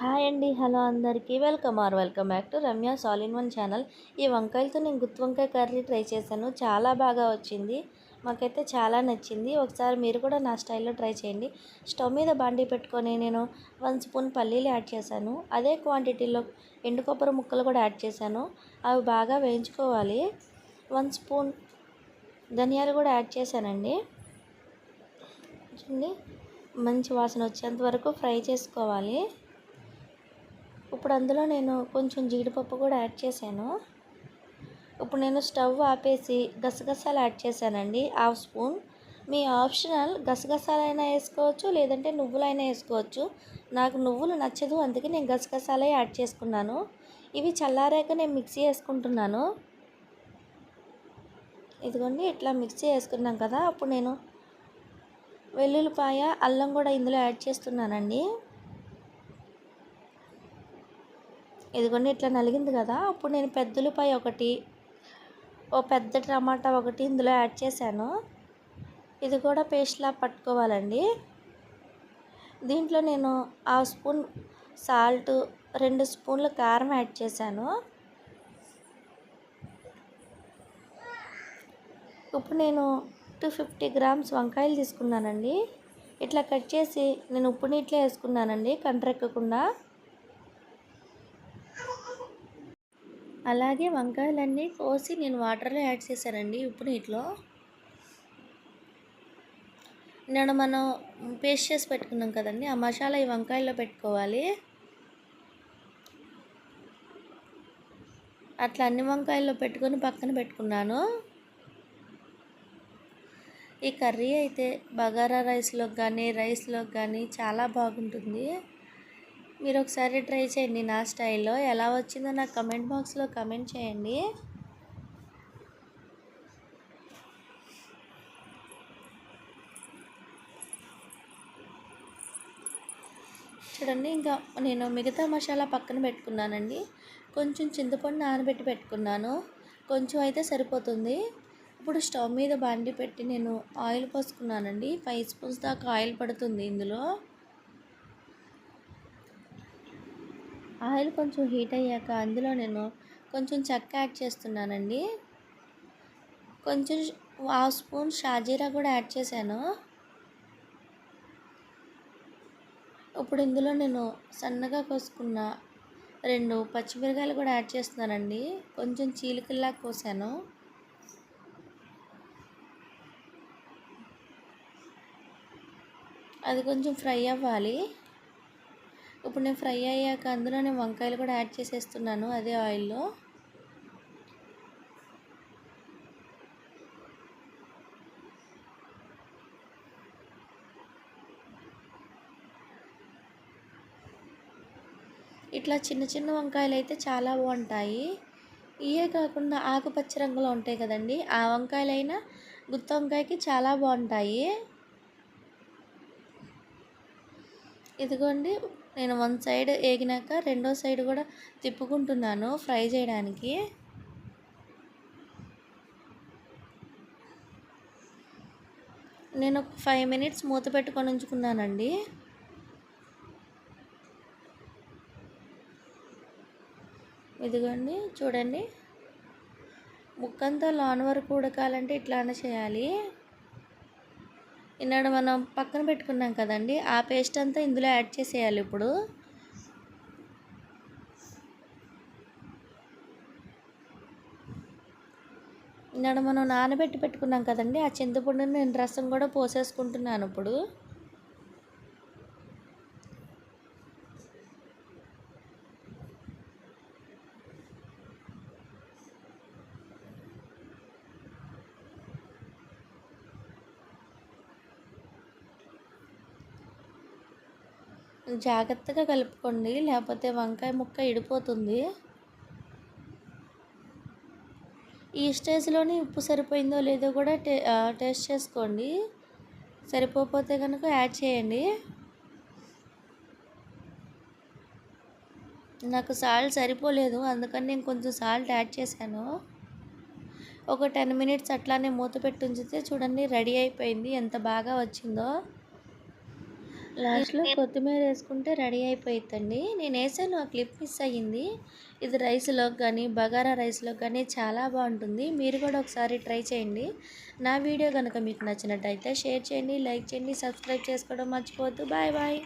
Hi అండి hello అందరికీ. Welcome or welcome back to Ramya సాల్ ఇన్ వన్ ఛానల్. ఈ వంకాయలతో నేను గుత్తి వంకాయ కర్రీ ట్రై చేశాను. చాలా బాగా వచ్చింది. మాకైతే చాలా నచ్చింది. ఒకసారి మీరు కూడా నా స్టైల్లో ట్రై చేయండి. స్టవ్ మీద బాండీ పెట్టుకొని నేను వన్ స్పూన్ పల్లీలు యాడ్ చేశాను. అదే క్వాంటిటీలో ఎండు కొబ్బరి ముక్కలు కూడా యాడ్ చేశాను. అవి బాగా వేయించుకోవాలి. వన్ స్పూన్ ధనియాలు కూడా యాడ్ చేశానండి. చూడండి మంచి వాసన వచ్చేంత వరకు ఫ్రై చేసుకోవాలి. ఇప్పుడు అందులో నేను కొంచెం జీడిపప్పు కూడా యాడ్ చేశాను. ఇప్పుడు నేను స్టవ్ ఆపేసి గసగసాలు యాడ్ చేశానండి. Half spoon. మీ ఆప్షనల్ గసగసాలైనా వేసుకోవచ్చు లేదంటే నువ్వులైనా వేసుకోవచ్చు. నాకు నువ్వులు నచ్చదు అందుకే నేను గసగసాలే యాడ్ చేసుకున్నాను. ఇవి చల్లారాక నేను మిక్సీ వేసుకుంటున్నాను. ఇదిగోండి ఇట్లా మిక్సీ వేసుకున్నాం కదా. అప్పుడు నేను వెల్లుల్లిపాయ అల్లం కూడా ఇందులో యాడ్ చేస్తున్నానండి. ఇదిగోండి ఇట్లా నలిగింది కదా. అప్పుడు నేను పెద్దలపాయ ఒకటి ఓ పెద్ద టమాటా ఒకటి ఇందులో యాడ్ చేశాను. ఇది కూడా పేస్ట్లా పట్టుకోవాలండి. దీంట్లో నేను హాఫ్ స్పూన్ సాల్ట్ రెండు స్పూన్ల కారం యాడ్ చేశాను. ఇప్పుడు నేను టూ ఫిఫ్టీ గ్రామ్స్ వంకాయలు తీసుకున్నానండి. ఇట్లా కట్ చేసి నేను ఉప్పు నీటిలో వేసుకున్నానండి కంట్రెక్కకుండా. అలాగే వంకాయలన్నీ కోసి నేను వాటర్లో యాడ్ చేశానండి ఉప్పు నీటిలో. నేను మనం పేస్ట్ చేసి పెట్టుకున్నాం కదండి ఆ మసాలా ఈ వంకాయల్లో పెట్టుకోవాలి. అట్లా అన్ని వంకాయల్లో పెట్టుకొని పక్కన పెట్టుకున్నాను. ఈ కర్రీ అయితే బగారా రైస్లోకి కానీ రైస్లోకి కానీ చాలా బాగుంటుంది. మీరు ఒకసారి ట్రై చేయండి నా స్టైల్లో. ఎలా వచ్చిందో నాకు కమెంట్ బాక్స్లో కమెంట్ చేయండి. చూడండి ఇంకా నేను మిగతా మసాలా పక్కన పెట్టుకున్నానండి. కొంచెం చింతపండు నానబెట్టి పెట్టుకున్నాను. కొంచెం అయితే సరిపోతుంది. ఇప్పుడు స్టవ్ మీద బండి పెట్టి నేను ఆయిల్ పోసుకున్నానండి. ఫైవ్ స్పూన్స్ దాకా ఆయిల్ పడుతుంది ఇందులో. ఆయిల్ కొంచెం హీట్ అయ్యాక అందులో నేను కొంచెం చెక్క యాడ్ చేస్తున్నానండి. కొంచెం హాఫ్ స్పూన్ షాజీరా కూడా యాడ్ చేశాను. ఇప్పుడు ఇందులో నేను సన్నగా కోసుకున్న రెండు పచ్చిమిరకాయలు కూడా యాడ్ చేస్తున్నానండి. కొంచెం చీలికల్లా కోసాను. అది కొంచెం ఫ్రై అవ్వాలి. ఇప్పుడు నేను ఫ్రై అయ్యాక అందులో నేను వంకాయలు కూడా యాడ్ చేసేస్తున్నాను అదే ఆయిల్లో. ఇట్లా చిన్న చిన్న వంకాయలు అయితే చాలా బాగుంటాయి. ఇవే కాకుండా ఆకుపచ్చ రంగులో ఉంటాయి కదండి ఆ వంకాయలైనా గుత్త వంకాయకి చాలా బాగుంటాయి. ఇదిగోండి నేను వన్ సైడ్ వేగినాక రెండో సైడ్ కూడా తిప్పుకుంటున్నాను ఫ్రై చేయడానికి. నేను ఒక ఫైవ్ మినిట్స్ మూత పెట్టుకొని ఉంచుకున్నానండి. ఇదిగోండి చూడండి. ముక్కంతా లాన్ వరకు ఉడకాలంటే ఇట్లానే చేయాలి. ఇన్నాడు మనం పక్కన పెట్టుకున్నాం కదండి. ఆ పేస్ట్ అంతా ఇందులో యాడ్ చేసేయాలి ఇప్పుడు. ఇన్నాడు మనం నానబెట్టి పెట్టుకున్నాం కదండి. ఆ చింతపండుని నేను రసం కూడా పోసేసుకుంటున్నాను ఇప్పుడు. జాగ్రత్తగా కలుపుకోండి. లేకపోతే వంకాయ ముక్క ఇడిపోతుంది. ఈ స్టేజ్లోనే ఉప్పు సరిపోయిందో లేదో కూడా టే టేస్ట్ చేసుకోండి. సరిపోతే కనుక యాడ్ చేయండి. నాకు సాల్ట్ సరిపోలేదు. అందుకని నేను కొంచెం సాల్ట్ యాడ్ చేశాను. ఒక టెన్ మినిట్స్ అట్లానే మూత పెట్టి ఉంచితే చూడండి రెడీ అయిపోయింది. ఎంత బాగా వచ్చిందో. లాస్ట్లో కొత్తిమీర వేసుకుంటే రెడీ అయిపోయిద్దండి. నేను వేసాను ఆ క్లిప్ మిస్ అయ్యింది. ఇది రైస్లోకి కానీ బగారా రైస్లోకి కానీ చాలా బాగుంటుంది. మీరు కూడా ఒకసారి ట్రై చేయండి. నా వీడియో కనుక మీకు నచ్చినట్టయితే షేర్ చేయండి లైక్ చేయండి సబ్స్క్రైబ్ చేసుకోవడం మర్చిపోవద్దు. Bye bye.